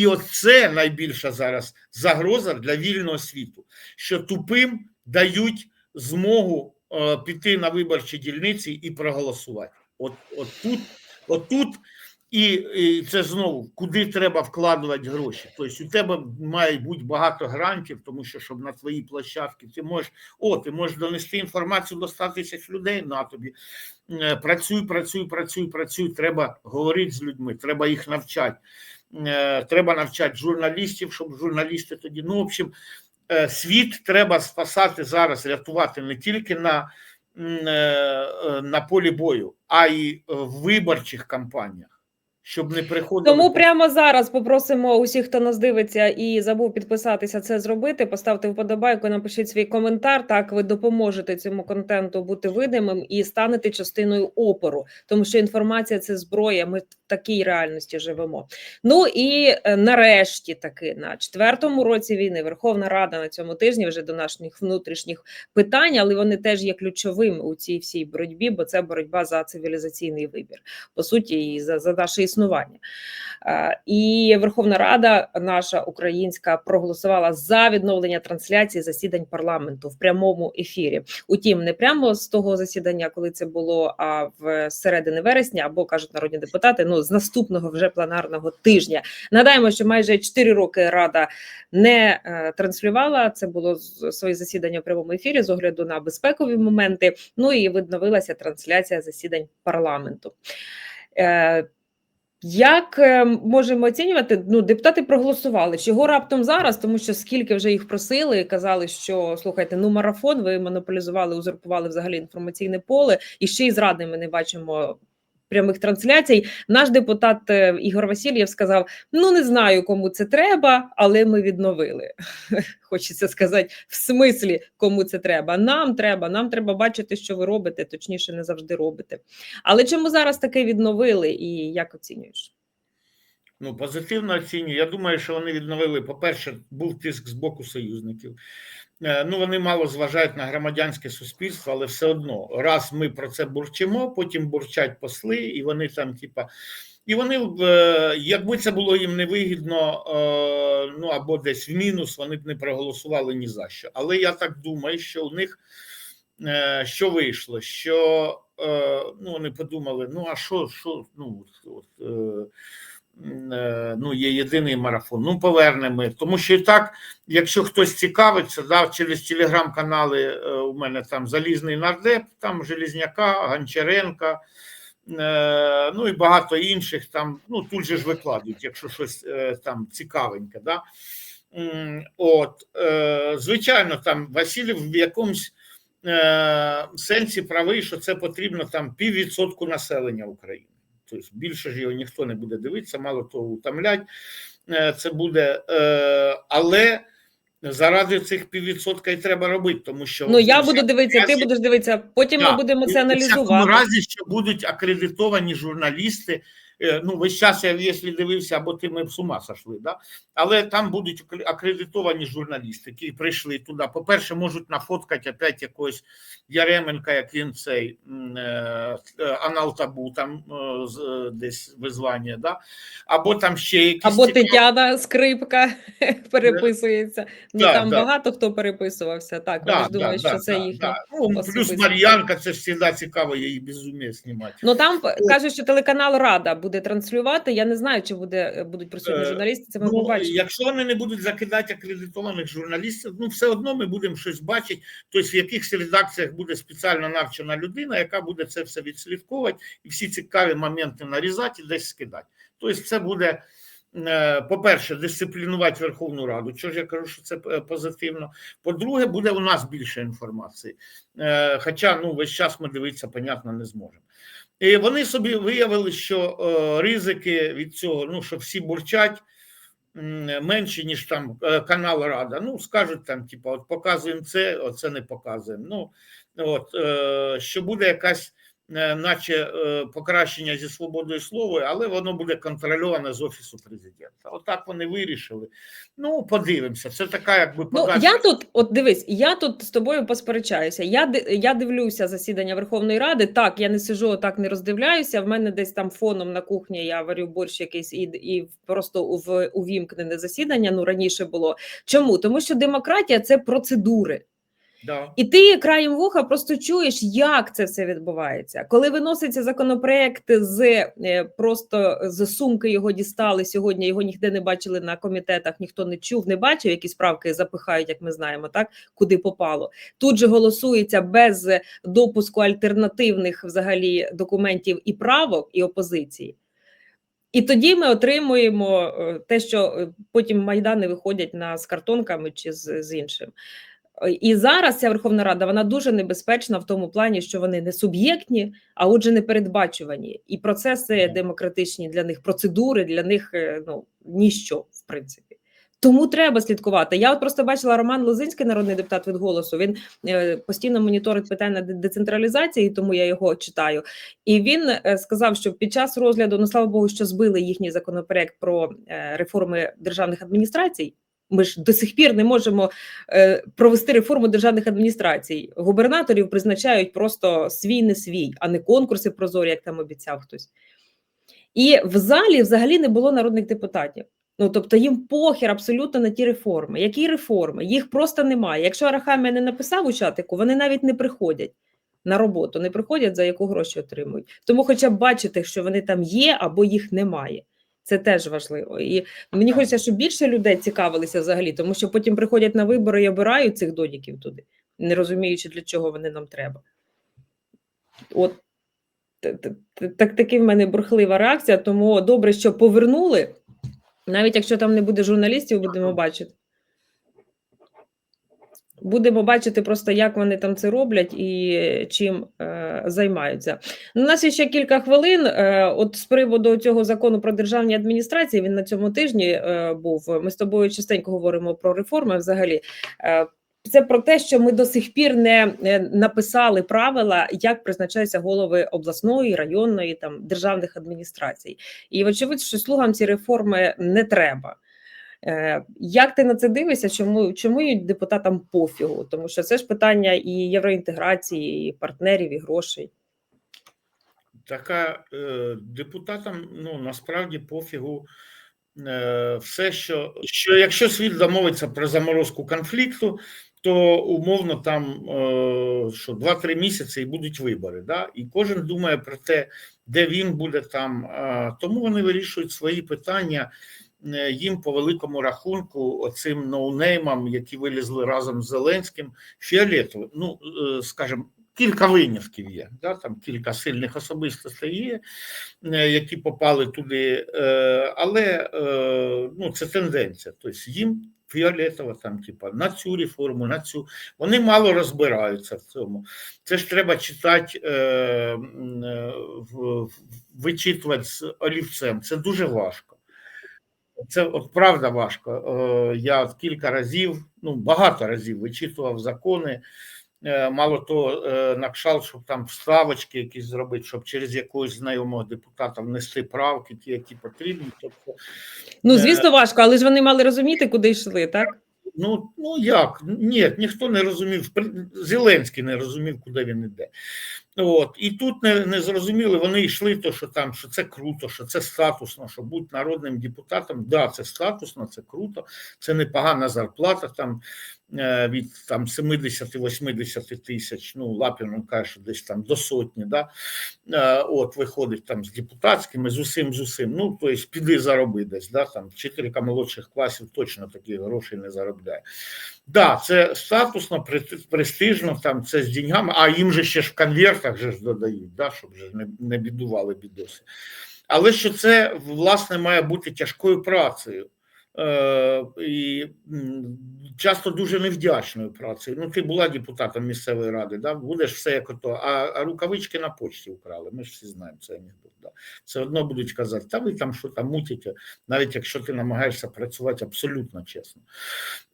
І оце найбільша зараз загроза для вільного світу, що тупим дають змогу е, піти на виборчі дільниці і проголосувати. От, от тут, от тут і, і це знову куди треба вкладувати гроші. Тобто у тебе має бути багато грантів, тому що щоб на твоїй площадці ти можеш о, ти можеш донести інформацію до 100 тисяч людей на тобі. Е, Працюй, працюй, працюй, працюй. Треба говорити з людьми, треба їх навчати. Е, Треба навчати журналістів, щоб журналісти тоді. Ну, в общем, е, світ треба спасати зараз, рятувати не тільки на, е, на полі бою, а й в виборчих кампаніях, щоб не приходили. Тому прямо зараз попросимо усіх, хто нас дивиться і забув підписатися, це зробити. Поставте вподобайку, напишіть свій коментар. Так ви допоможете цьому контенту бути видимим і станете частиною опору, тому що інформація це зброя. Ми в такій реальності живемо. Ну і е, нарешті, таки на четвертому році війни Верховна Рада на цьому тижні вже до наших внутрішніх питань, але вони теж є ключовими у цій всій боротьбі, бо це боротьба за цивілізаційний вибір, по суті, і за, за наше існування. Е, І Верховна Рада наша українська проголосувала за відновлення трансляції засідань парламенту в прямому ефірі. Утім, не прямо з того засідання, коли це було, а в середини вересня, або кажуть народні депутати, ну з наступного вже пленарного тижня. Нагадаємо, що майже 4 роки рада не е, транслювала. Це було своє засідання в прямому ефірі з огляду на безпекові моменти. Ну і відновилася трансляція засідань парламенту. Як е, можемо оцінювати? Ну, депутати проголосували. Чого раптом зараз? Тому що скільки вже їх просили, казали, що слухайте, ну марафон, ви монополізували, узурпували взагалі інформаційне поле, і ще й зради ми не бачимо прямих трансляцій. Наш депутат е, Ігор Васильєв сказав: ну не знаю, кому це треба, але ми відновили. Хочеться сказати, в смислі, кому це треба. Нам треба, нам треба бачити, що ви робите, точніше, не завжди робите. Але чому зараз таке відновили і як оцінюєш? Ну, позитивно оцінюю. Я думаю, що вони відновили. По-перше, був тиск з боку союзників. Е, Ну, вони мало зважають на громадянське суспільство, але все одно, раз ми про це бурчимо, потім бурчать посли, і вони там, типа. І вони, е, якби це було їм невигідно, е, ну або десь в мінус, вони б не проголосували ні за що. Але я так думаю, що у них що вийшло, що ну, вони подумали: ну а що, що ну, от, е, ну, є єдиний марафон. Ну, повернемо. Тому що і так, якщо хтось цікавиться, да, через телеграм-канали е, у мене там Залізний нардеп, там Желізняка, Гончаренка, е, ну і багато інших там, ну тут же ж викладуть, якщо щось е, там цікавеньке. Да? От, е, звичайно, там Васильєв в якомусь е, сенсі правий, що це потрібно там піввідсотку населення України. Тобто більше ж його ніхто не буде дивитися, мало того, утомлять е, це буде, е, але заради цих піввідсотка і треба робити, тому що Ну я буду дивитися, ти будеш дивитися. Потім ми будемо це в У аналізувати. разі, що будуть акредитовані журналісти. Е, Ну, весь час я, якщо дивився, або ти ми б з ума сошли, да? але там будуть акредитовані журналісти, які прийшли туди. По-перше, можуть нафоткати опять якогось Яременка, як він цей е, е, Аналтабу, там десь визвання, да? або там ще якісь Або Тетяна Скрипка переписується. Ну Да, там да. багато хто переписувався. Так, вони ж думають, що це їхня. Ну, плюс. Мар'янка, це ж завжди цікаво, її безумє знімати. Ну там кажуть, що телеканал Рада буде транслювати. Я не знаю, чи буде е, будуть присутні Е, журналісти. Це ми Ну, побачимо. якщо вони не будуть закидати акредитованих журналістів, ну все одно ми будемо щось бачити. Тобто, в якихось редакціях буде спеціально навчена людина, яка буде це все відслідковувати і всі цікаві моменти нарізати і десь скидати. Тобто, це буде. Е, По-перше, дисциплінувати Верховну Раду. Чого ж я кажу, що це е, позитивно. По-друге, буде у нас більше інформації. Е, Хоча ну, весь час ми дивитися, понятно, не зможемо. І вони собі виявили, що ризики від цього, ну що всі бурчать, м, менші, ніж там канал Рада. Ну, скажуть там, типу, от показуємо це, оце не показуємо. Ну, от, що буде якась наче е, покращення зі свободою слова, але воно буде контрольоване з офісу президента. Отак вони вирішили. Ну, подивимося. Це така, якби Ну я тут, от дивись, я тут з тобою посперечаюся. Я я дивлюся засідання Верховної Ради. Так, я не сижу, так не роздивляюся. В мене десь там фоном на кухні я варю борщ якийсь і, і просто в увімкнене засідання. Ну раніше було. Чому? Тому що демократія це процедури. Да. І ти краєм вуха просто чуєш, як це все відбувається. Коли виноситься законопроект з е, просто з сумки його дістали сьогодні. Його ніде не бачили на комітетах, ніхто не чув, не бачив. Якісь правки запихають, як ми знаємо, так куди попало. Тут же голосується без допуску альтернативних взагалі документів і правок і опозиції. І тоді ми отримуємо е, те, що е, потім майдани виходять на з картонками чи з, з іншим. І зараз ця Верховна Рада вона дуже небезпечна в тому плані, що вони не суб'єктні, а отже, не передбачувані. І процеси демократичні для них, процедури для них е, ну ніщо, в принципі. Тому треба слідкувати. Я от просто бачила Роман Лозинський, народний депутат від голосу. Він е, постійно моніторить питання де- децентралізації, тому я його читаю. І він е, сказав, що під час розгляду, ну слава Богу, що збили їхній законопроект про реформи державних адміністрацій. Ми ж до сих пір не можемо е, провести реформу державних адміністрацій. Губернаторів призначають просто свій не свій, а не конкурси прозорі, як там обіцяв хтось. І в залі взагалі не було народних депутатів. Ну тобто їм похер абсолютно на ті реформи. Які реформи? Їх просто немає. Якщо Арахамія не написав у чатику, вони навіть не приходять на роботу, не приходять за яку гроші отримують. Тому, хоча б бачити, що вони там є або їх немає. Це теж важливо. І мені хочеться, щоб більше людей цікавилися взагалі, тому що потім приходять на вибори і обирають цих додіків туди, не розуміючи, для чого вони нам треба. От так таки в мене бурхлива реакція, тому добре, що повернули. Навіть якщо там не буде журналістів, будемо бачити. Будемо бачити просто, як вони там це роблять і чим е, займаються. Ну, У нас ще кілька хвилин. Е, от з приводу цього закону про державні адміністрації, він на цьому тижні е, був. Ми з тобою частенько говоримо про реформи взагалі. Е, це про те, що ми до сих пір не написали правила, як призначаються голови обласної, районної там державних адміністрацій. І вочевидь, що слугам ці реформи не треба. Е, Як ти на це дивишся? Чому чому депутатам пофігу? Тому що це ж питання і євроінтеграції, і партнерів, і грошей. Така е, депутатам ну насправді пофігу е, все, що, що якщо світ домовиться про заморозку конфлікту, то умовно там що 2-3 місяці і будуть вибори. Да? І кожен думає про те, де він буде там. Тому вони вирішують свої питання. Е, Їм по великому рахунку, оцим ноунеймам, які вилізли разом з Зеленським, фіолетово. Ну, е, скажімо, кілька винятків є. Да? Там кілька сильних особистостей є, е, які попали туди, але ну, це тенденція. Тобто їм фіолетово там, типа, на цю реформу, на цю. Вони мало розбираються в цьому. Це ж треба читати, вичитувати з олівцем. Це дуже важко. Це от правда важко. Е, Я от кілька разів, ну багато разів вичитував закони. Е, Мало того, е, накшав, щоб там вставочки якісь зробити, щоб через якогось знайомого депутата внести правки, ті, які потрібні. Тобто, Ну звісно, важко, але ж вони мали розуміти, куди йшли, так? Ну, ну як? Ні, ніхто не розумів. Зеленський не розумів, куди він іде. От. І тут не, не зрозуміли, вони йшли, то, що там, що це круто, що це статусно, що бути народним депутатом. Да, це статусно, це круто, це непогана зарплата там е, від там 70-80 тисяч. Ну, Лапін каже, що десь там до сотні. Да? Е, От виходить там з депутатськими, з усім, з усім. Ну, тобто піди зароби десь, да? там вчителька молодших класів точно такі гроші не заробляє. Да, це статусно, престижно, там це з деньгами, а їм же ще ж в конвертах же ж додають, да, щоб же не, не бідували бідоси. Але що це власне має бути тяжкою працею. Е, і часто дуже невдячною працею. Ну, ти була депутатом місцевої ради, да? будеш все як ото, а, а рукавички на почті вкрали. Ми ж всі знаємо це анекдот. Да? Все одно будуть казати, та ви там що там мутите, навіть якщо ти намагаєшся працювати абсолютно чесно.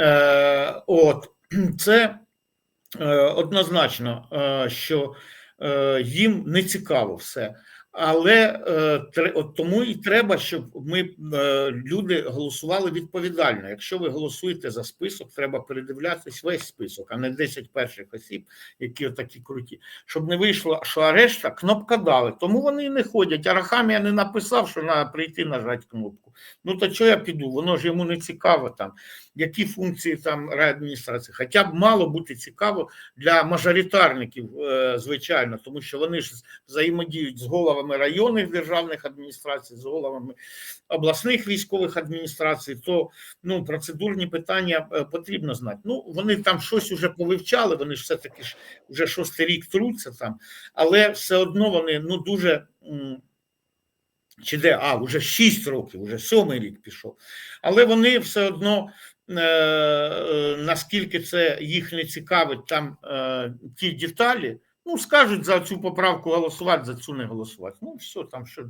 Е, от, це е, однозначно, е, що е, їм не цікаво все. Але е, от тому і треба, щоб ми е, люди голосували відповідально. Якщо ви голосуєте за список, треба передивлятись весь список, а не 10 перших осіб, які такі круті. Щоб не вийшло, що а решта кнопка дали. Тому вони і не ходять. Арахамія не написав, що треба прийти нажати кнопку. Ну то чого я піду? Воно ж йому не цікаво там, які функції там райадміністрації. Хоча б мало бути цікаво для мажоритарників, е, звичайно, тому що вони ж взаємодіють з головами районних державних адміністрацій, з головами обласних військових адміністрацій, то ну процедурні питання е, потрібно знати. Ну вони там щось уже повивчали, вони ж все таки ж вже шостий рік труться там, але все одно вони ну дуже. Чи де, а, вже 6 років, вже сьомий рік пішов. Але вони все одно, наскільки це їх не цікавить, там е, ті деталі, ну, скажуть за цю поправку голосувати, за цю не голосувати. Ну, все там що.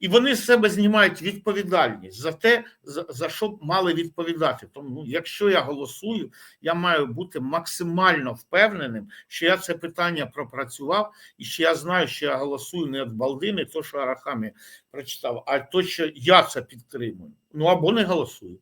І вони з себе знімають відповідальність за те, за, за що мали відповідати. Тому, ну, якщо я голосую, я маю бути максимально впевненим, що я це питання пропрацював, і що я знаю, що я голосую не від балди, не то, що Арахамі прочитав, а то, що я це підтримую. Ну або не голосую.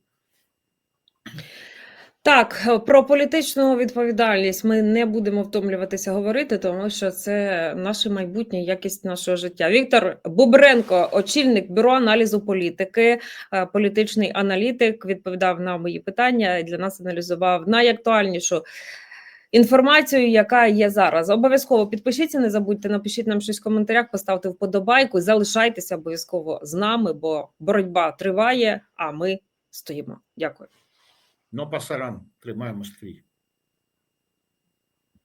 Так, е, про політичну відповідальність ми не будемо втомлюватися говорити, тому що це наше майбутнє, якість нашого життя. Віктор Бобренко, очільник бюро аналізу політики, е, політичний аналітик, відповідав на мої питання і для нас аналізував найактуальнішу. Інформацію, яка є зараз, обов'язково підпишіться, не забудьте, напишіть нам щось в коментарях, поставте вподобайку, залишайтеся обов'язково з нами, бо боротьба триває, а ми стоїмо. Дякую. Ну, пасаран, тримаємо стрій.